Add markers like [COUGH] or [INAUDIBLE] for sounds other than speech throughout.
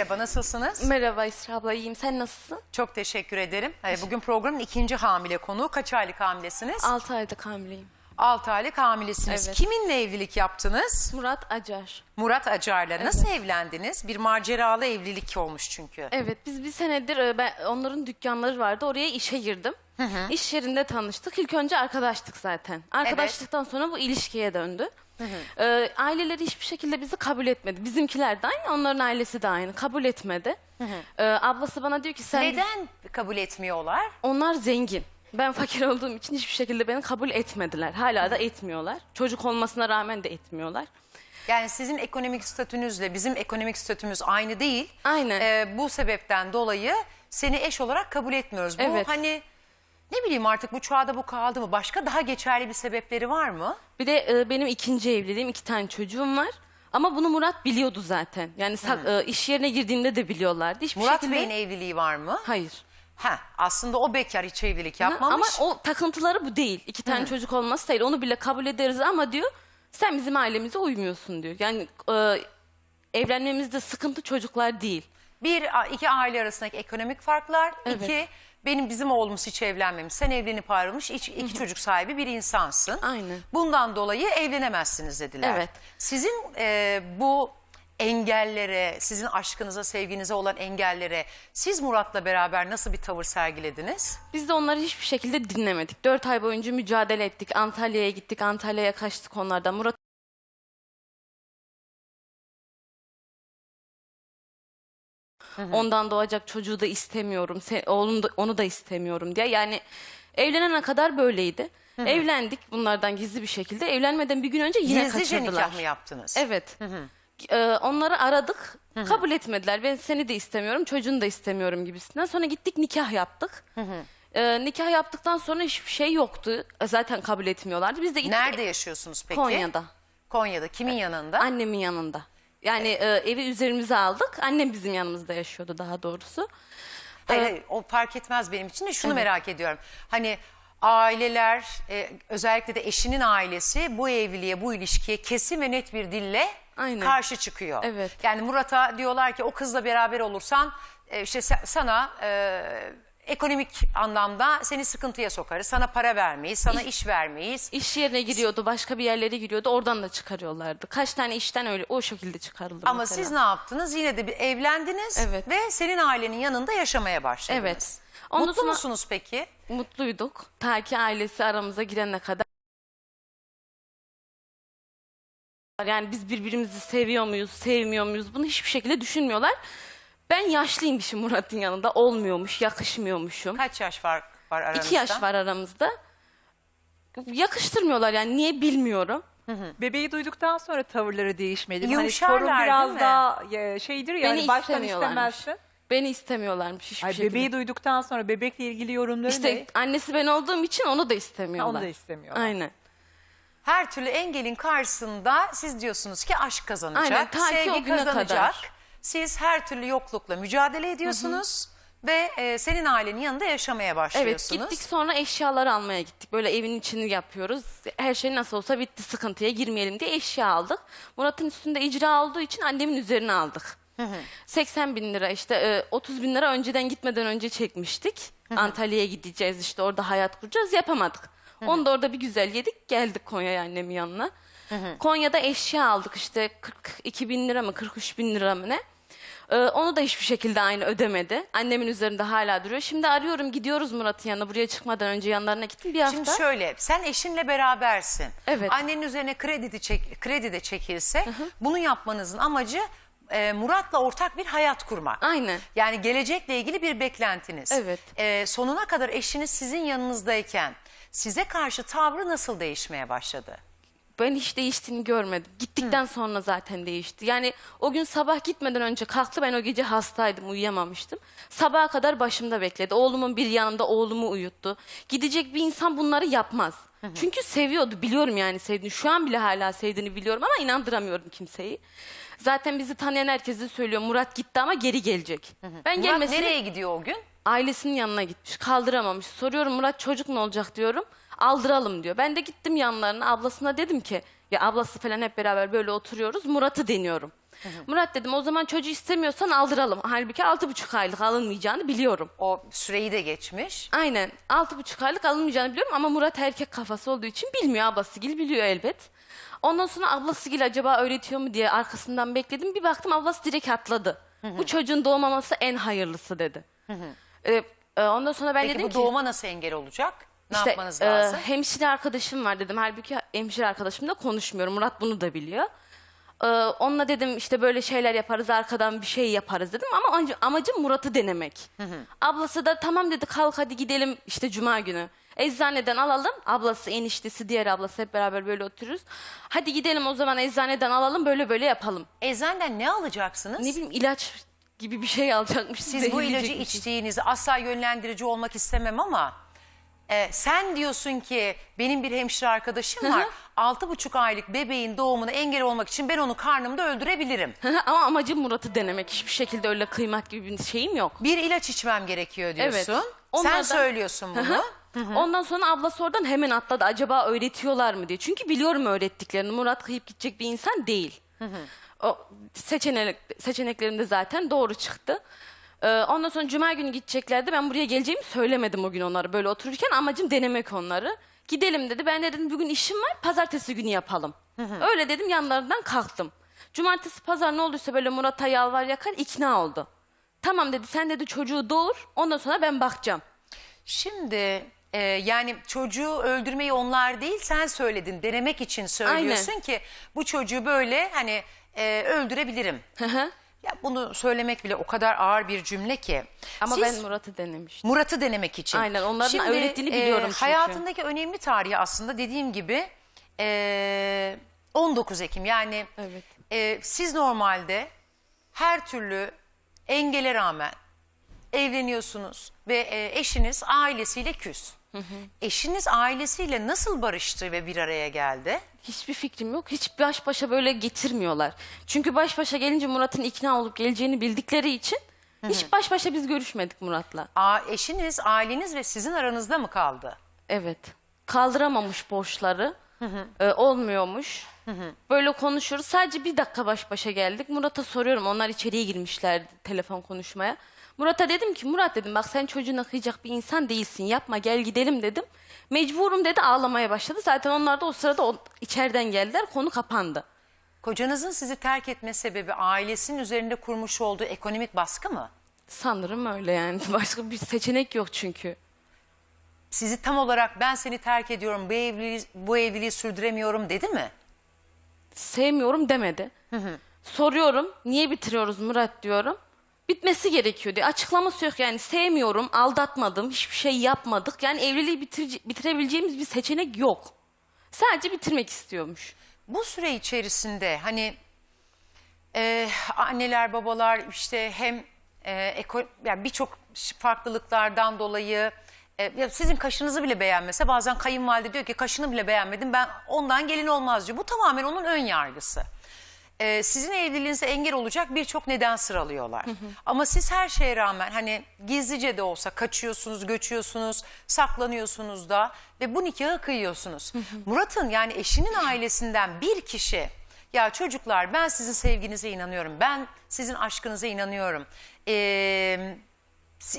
Merhaba, nasılsınız? Merhaba İsra abla iyiyim. Sen nasılsın? Çok teşekkür ederim. Ee, Bugün programın ikinci hamile konuğu. Kaç aylık hamilesiniz? 6 aylık hamileyim. 6 aylık hamilesiniz. Evet. Kiminle evlilik yaptınız? Murat Acar. Murat Acar'la. Nasıl evlendiniz? Bir maceralı evlilik olmuş çünkü. Evet biz bir senedir e, ben, onların dükkanları vardı. Oraya işe girdim. İş yerinde tanıştık. İlk önce arkadaştık zaten. Arkadaşlıktan sonra bu ilişkiye döndü. E, aileleri hiçbir şekilde bizi kabul etmedi. Bizimkiler de aynı, onların ailesi de aynı. Kabul etmedi. E, ablası bana diyor ki sen... Neden kabul etmiyorlar? Onlar zengin. Ben fakir olduğum için hiçbir şekilde beni kabul etmediler. Hala da etmiyorlar. Çocuk olmasına rağmen de etmiyorlar. Yani sizin ekonomik statünüzle bizim ekonomik statümüz aynı değil. Aynen. Ee, bu sebepten dolayı seni eş olarak kabul etmiyoruz. Bu Evet. hani ne bileyim artık bu çağda bu kaldı mı? Başka daha geçerli bir sebepleri var mı? Bir de e, benim ikinci evliliğim, iki tane çocuğum var. Ama bunu Murat biliyordu zaten. Yani sak- e, iş yerine girdiğimde de biliyorlardı. Hiçbir Murat şekilde... Bey'in evliliği var mı? Hayır. Ha, aslında o bekar hiç evlilik yapmamış. Ama o takıntıları bu değil. İki tane çocuk olması değil. Onu bile kabul ederiz ama diyor sen bizim ailemize uymuyorsun diyor. Yani e, evlenmemizde sıkıntı çocuklar değil. Bir, iki aile arasındaki ekonomik farklar. Evet. İki, benim bizim oğlumuz hiç evlenmemiş. Sen evlenip ayrılmış iki, iki çocuk sahibi bir insansın. Aynen. Bundan dolayı evlenemezsiniz dediler. Evet. Sizin e, bu engellere, sizin aşkınıza, sevginize olan engellere siz Murat'la beraber nasıl bir tavır sergilediniz? Biz de onları hiçbir şekilde dinlemedik. Dört ay boyunca mücadele ettik. Antalya'ya gittik. Antalya'ya kaçtık onlardan. Murat Ondan doğacak çocuğu da istemiyorum. Sen, oğlum da, onu da istemiyorum diye. Yani evlenene kadar böyleydi. Evlendik bunlardan gizli bir şekilde. Evlenmeden bir gün önce yine Gizlice kaçırdılar. nikah mı yaptınız? Evet. Ee, onları aradık. Kabul etmediler. Ben seni de istemiyorum, çocuğunu da istemiyorum gibisinden. Sonra gittik nikah yaptık. Ee, nikah yaptıktan sonra hiçbir şey yoktu. Zaten kabul etmiyorlardı. Biz de gittik Nerede yaşıyorsunuz peki? Konya'da. Konya'da. Kimin yanında? Annemin yanında. Yani e, evi üzerimize aldık. Annem bizim yanımızda yaşıyordu daha doğrusu. Hayır, Ee, hayır, o fark etmez benim için de şunu merak ediyorum. Hani aileler e, özellikle de eşinin ailesi bu evliliğe bu ilişkiye kesin ve net bir dille Aynen. karşı çıkıyor. Evet. Yani Murat'a diyorlar ki o kızla beraber olursan e, işte se- sana e, ekonomik anlamda seni sıkıntıya sokarız. Sana para vermeyiz, sana iş vermeyiz. İş yerine giriyordu, başka bir yerlere giriyordu. Oradan da çıkarıyorlardı. Kaç tane işten öyle o şekilde çıkarıldı Ama mesela. siz ne yaptınız? Yine de bir evlendiniz Evet. ve senin ailenin yanında yaşamaya başladınız. Evet. Ondan Mutlu sonra- musunuz peki? mutluyduk. Ta ki ailesi aramıza girene kadar. Yani biz birbirimizi seviyor muyuz, sevmiyor muyuz bunu hiçbir şekilde düşünmüyorlar. Ben yaşlıymışım Murat'ın yanında. Olmuyormuş, yakışmıyormuşum. Kaç yaş var, var aranızda? İki yaş var aramızda. Yakıştırmıyorlar yani niye bilmiyorum. Bebeği duyduktan sonra tavırları değişmedi. mi? Yumuşarlar, hani sorun değil biraz mi? daha e, şeydir ya Beni hani baştan istemiyorlarmış. istemezsin. Beni istemiyorlarmış hiçbir Ay, şekilde. bebeği duyduktan sonra bebekle ilgili yorumları işte ne? annesi ben olduğum için onu da istemiyorlar. Onu da istemiyorlar. Aynen. Her türlü engelin karşısında siz diyorsunuz ki aşk kazanacak, Aynen, ta ki sevgi güne kazanacak. kadar. Siz her türlü yoklukla mücadele ediyorsunuz ve e, senin ailenin yanında yaşamaya Evet başlıyorsunuz. gittik sonra eşyaları almaya gittik. Böyle evin içini yapıyoruz. Her şey nasıl olsa bitti sıkıntıya girmeyelim diye eşya aldık. Murat'ın üstünde icra olduğu için annemin üzerine aldık. 80 bin lira işte e, 30 bin lira önceden gitmeden önce çekmiştik. Antalya'ya gideceğiz işte orada hayat kuracağız yapamadık. Onu da orada bir güzel yedik geldik Konya'ya annemin yanına. Konya'da eşya aldık işte 42 bin lira mı 43 bin lira mı ne? Ee, onu da hiçbir şekilde aynı ödemedi. Annemin üzerinde hala duruyor. Şimdi arıyorum gidiyoruz Murat'ın yanına. Buraya çıkmadan önce yanlarına gittim bir hafta. Şimdi şöyle sen eşinle berabersin. Evet. Annenin üzerine kredi çek, kredi de çekilse bunu yapmanızın amacı e, Murat'la ortak bir hayat kurmak. Aynen. Yani gelecekle ilgili bir beklentiniz. Evet. E, sonuna kadar eşiniz sizin yanınızdayken size karşı tavrı nasıl değişmeye başladı? Ben hiç değiştiğini görmedim. Gittikten sonra zaten değişti. Yani o gün sabah gitmeden önce kalktı. Ben o gece hastaydım, uyuyamamıştım. Sabaha kadar başımda bekledi. Oğlumun bir yanımda oğlumu uyuttu. Gidecek bir insan bunları yapmaz. Çünkü seviyordu. Biliyorum yani sevdiğini. Şu an bile hala sevdiğini biliyorum ama inandıramıyorum kimseyi. Zaten bizi tanıyan herkese söylüyor. Murat gitti ama geri gelecek. Ben Murat gelmesini nereye gidiyor o gün? ailesinin yanına gitmiş. Kaldıramamış. Soruyorum Murat çocuk ne olacak diyorum. Aldıralım diyor. Ben de gittim yanlarına ablasına dedim ki ya ablası falan hep beraber böyle oturuyoruz Murat'ı deniyorum. Murat dedim o zaman çocuğu istemiyorsan aldıralım. Halbuki altı buçuk aylık alınmayacağını biliyorum. O süreyi de geçmiş. Aynen altı buçuk aylık alınmayacağını biliyorum ama Murat erkek kafası olduğu için bilmiyor ablasıgil biliyor elbet. Ondan sonra ablasıgil acaba öğretiyor mu diye arkasından bekledim. Bir baktım ablası direkt atladı. Bu çocuğun doğmaması en hayırlısı dedi. Ee, e, ondan sonra ben Peki dedim bu ki doğuma nasıl engel olacak? Ne işte, yapmanız e, lazım? hemşire arkadaşım var dedim. Halbuki hemşire arkadaşımla konuşmuyorum. Murat bunu da biliyor. Ee, onunla dedim işte böyle şeyler yaparız arkadan bir şey yaparız dedim ama amacım, Murat'ı denemek. Ablası da tamam dedi kalk hadi gidelim işte cuma günü. Eczaneden alalım. Ablası, eniştesi, diğer ablası hep beraber böyle otururuz. Hadi gidelim o zaman eczaneden alalım böyle böyle yapalım. Eczaneden ne alacaksınız? Ne bileyim ilaç gibi bir şey [LAUGHS] alacakmış. Siz bu ilacı içtiğinizi asla yönlendirici olmak istemem ama e, sen diyorsun ki benim bir hemşire arkadaşım var. Altı buçuk aylık bebeğin doğumuna engel olmak için ben onu karnımda öldürebilirim. Ama amacım Murat'ı denemek. Hiçbir şekilde öyle kıymak gibi bir şeyim yok. Bir ilaç içmem gerekiyor diyorsun. Evet. Sen Onlardan- söylüyorsun bunu. Ondan sonra ablası oradan hemen atladı. Acaba öğretiyorlar mı diye. Çünkü biliyorum öğrettiklerini. Murat kıyıp gidecek bir insan değil. O seçenek, seçeneklerinde zaten doğru çıktı. Ee, ondan sonra cuma günü gideceklerdi. Ben buraya geleceğimi söylemedim o gün onları böyle otururken. Amacım denemek onları. Gidelim dedi. Ben de dedim bugün işim var. Pazartesi günü yapalım. Öyle dedim yanlarından kalktım. Cumartesi pazar ne olduysa böyle Murat'a yalvar yakar ikna oldu. Tamam dedi sen dedi çocuğu doğur ondan sonra ben bakacağım. Şimdi e, yani çocuğu öldürmeyi onlar değil sen söyledin. Denemek için söylüyorsun ki bu çocuğu böyle hani e, öldürebilirim. Hı hı. Ya bunu söylemek bile o kadar ağır bir cümle ki. Ama Siz ben Murat'ı denemiştim. Murat'ı denemek için. Aynen, onların Şimdi, öğrettiğini e, biliyorum çünkü. Hayatındaki önemli tarihi aslında dediğim gibi e, 19 Ekim yani Evet. e, siz normalde her türlü engele rağmen evleniyorsunuz ve e, eşiniz ailesiyle küs. Eşiniz ailesiyle nasıl barıştı ve bir araya geldi? Hiçbir fikrim yok. Hiç baş başa böyle getirmiyorlar. Çünkü baş başa gelince Murat'ın ikna olup geleceğini bildikleri için hiç baş başa biz görüşmedik Murat'la. A, eşiniz, aileniz ve sizin aranızda mı kaldı? Evet. Kaldıramamış borçları. Ee, olmuyormuş. Böyle konuşuyoruz. Sadece bir dakika baş başa geldik. Murat'a soruyorum. Onlar içeriye girmişlerdi telefon konuşmaya. Murat'a dedim ki Murat dedim bak sen çocuğuna kıyacak bir insan değilsin. Yapma gel gidelim dedim. Mecburum dedi ağlamaya başladı. Zaten onlar da o sırada o, içeriden geldiler. Konu kapandı. Kocanızın sizi terk etme sebebi ailesinin üzerinde kurmuş olduğu ekonomik baskı mı? Sanırım öyle yani. [LAUGHS] Başka bir seçenek yok çünkü. Sizi tam olarak ben seni terk ediyorum, bu evliliği, bu evliliği sürdüremiyorum dedi mi? Sevmiyorum demedi. Soruyorum niye bitiriyoruz Murat diyorum. Bitmesi gerekiyor diye. Açıklaması yok yani sevmiyorum, aldatmadım, hiçbir şey yapmadık. Yani evliliği bitir- bitirebileceğimiz bir seçenek yok. Sadece bitirmek istiyormuş. Bu süre içerisinde hani e, anneler babalar işte hem e, eko, yani birçok farklılıklardan dolayı e, sizin kaşınızı bile beğenmese bazen kayınvalide diyor ki kaşını bile beğenmedim ben ondan gelin olmaz diyor. Bu tamamen onun ön yargısı. E, sizin evliliğinize engel olacak birçok neden sıralıyorlar. Ama siz her şeye rağmen hani gizlice de olsa kaçıyorsunuz, göçüyorsunuz, saklanıyorsunuz da ve bu nikahı kıyıyorsunuz. Murat'ın yani eşinin ailesinden bir kişi ya çocuklar ben sizin sevginize inanıyorum, ben sizin aşkınıza inanıyorum. Ee,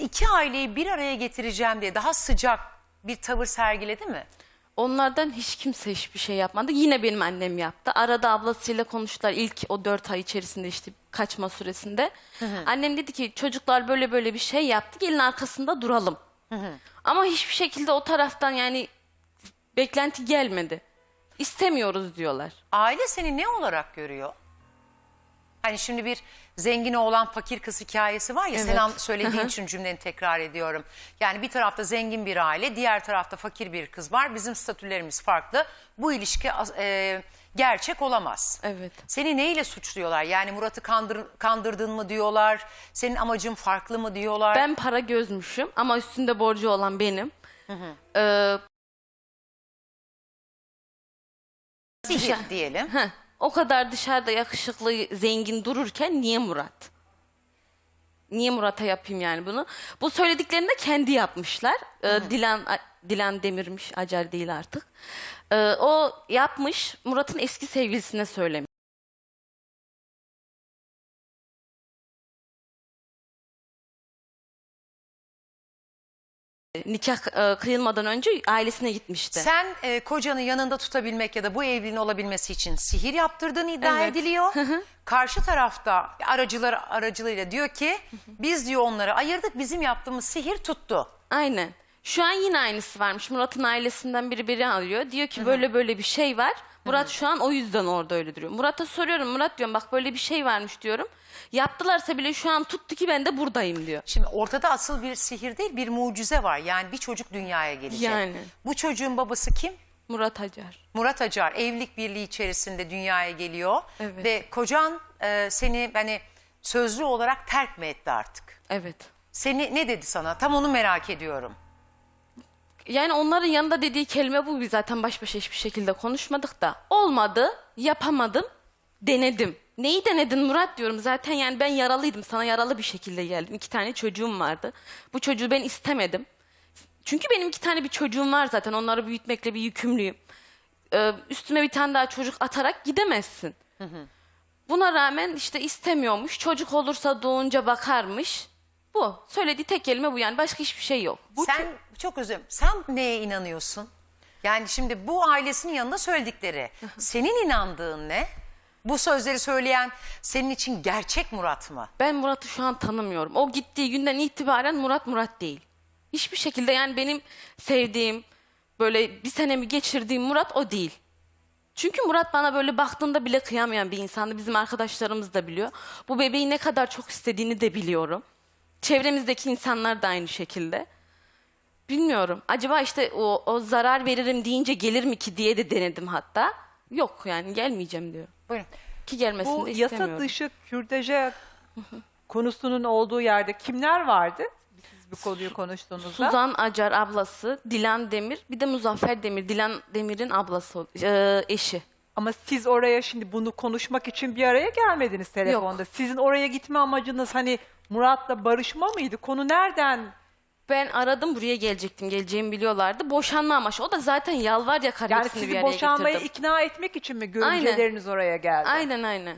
iki aileyi bir araya getireceğim diye daha sıcak bir tavır sergiledi mi? Onlardan hiç kimse hiçbir şey yapmadı. Yine benim annem yaptı. Arada ablasıyla konuştular ilk o dört ay içerisinde işte kaçma süresinde. Annem dedi ki çocuklar böyle böyle bir şey yaptı. Gelin arkasında duralım. Ama hiçbir şekilde o taraftan yani beklenti gelmedi. İstemiyoruz diyorlar. Aile seni ne olarak görüyor? Hani şimdi bir zengin oğlan fakir kız hikayesi var ya Evet. sen söylediğin Hı hı. için cümleni tekrar ediyorum. Yani bir tarafta zengin bir aile diğer tarafta fakir bir kız var. Bizim statülerimiz farklı. Bu ilişki e, gerçek olamaz. Evet. Seni neyle suçluyorlar? Yani Murat'ı kandır, kandırdın mı diyorlar? Senin amacın farklı mı diyorlar? Ben para gözmüşüm ama üstünde borcu olan benim. Ee, Sihir diyelim. heh, o kadar dışarıda yakışıklı, zengin dururken niye Murat? Niye Murat'a yapayım yani bunu? Bu söylediklerini de kendi yapmışlar. Ee, Dilan Dilan Demir'miş, Acar değil artık. Ee, o yapmış, Murat'ın eski sevgilisine söylemiş. Nikah e, kıyılmadan önce ailesine gitmişti. Sen e, kocanı yanında tutabilmek ya da bu evliliğin olabilmesi için sihir yaptırdığını iddia Evet. ediliyor. Karşı tarafta aracılar aracılığıyla diyor ki biz diyor onları ayırdık bizim yaptığımız sihir tuttu. Aynen. Şu an yine aynısı varmış. Murat'ın ailesinden biri biri alıyor. Diyor ki böyle böyle bir şey var. Murat şu an o yüzden orada öyle duruyor. Murat'a soruyorum. Murat diyorum bak böyle bir şey varmış diyorum. Yaptılarsa bile şu an tuttu ki ben de buradayım diyor. Şimdi ortada asıl bir sihir değil bir mucize var. Yani bir çocuk dünyaya gelecek. Yani. Bu çocuğun babası kim? Murat Acar. Murat Acar evlilik birliği içerisinde dünyaya geliyor. Evet. Ve kocan e, seni hani sözlü olarak terk mi etti artık? Evet. Seni ne dedi sana? Tam onu merak ediyorum. Yani onların yanında dediği kelime bu. Biz zaten baş başa hiçbir şekilde konuşmadık da. Olmadı, yapamadım, denedim. Neyi denedin Murat diyorum. Zaten yani ben yaralıydım. Sana yaralı bir şekilde geldim. İki tane çocuğum vardı. Bu çocuğu ben istemedim. Çünkü benim iki tane bir çocuğum var zaten. Onları büyütmekle bir yükümlüyüm. Ee, üstüme bir tane daha çocuk atarak gidemezsin. Buna rağmen işte istemiyormuş. Çocuk olursa doğunca bakarmış. Bu. Söylediği tek kelime bu yani. Başka hiçbir şey yok. Sen çok özür. Sen neye inanıyorsun? Yani şimdi bu ailesinin yanında söyledikleri. Senin inandığın ne? Bu sözleri söyleyen senin için gerçek Murat mı? Ben Murat'ı şu an tanımıyorum. O gittiği günden itibaren Murat Murat değil. Hiçbir şekilde yani benim sevdiğim, böyle bir senemi geçirdiğim Murat o değil. Çünkü Murat bana böyle baktığında bile kıyamayan bir insandı. Bizim arkadaşlarımız da biliyor. Bu bebeği ne kadar çok istediğini de biliyorum. Çevremizdeki insanlar da aynı şekilde. Bilmiyorum. Acaba işte o, o zarar veririm deyince gelir mi ki diye de denedim hatta. Yok yani gelmeyeceğim diyorum. Buyurun. Ki gelmesini Bu de yasa istemiyorum. dışı kürdeje konusunun olduğu yerde kimler vardı? Siz bu konuyu konuştuğunuzda. Suzan Acar ablası, Dilan Demir, bir de Muzaffer Demir, Dilan Demir'in ablası, e, eşi. Ama siz oraya şimdi bunu konuşmak için bir araya gelmediniz telefonda. Sizin oraya gitme amacınız hani Murat'la barışma mıydı? Konu nereden? Ben aradım buraya gelecektim, geleceğimi biliyorlardı. Boşanma amaçlı. O da zaten yalvar yakar Yani hepsini bir sizi araya boşanmaya getirdim. ikna etmek için mi görümceleriniz oraya geldi? Aynen aynen.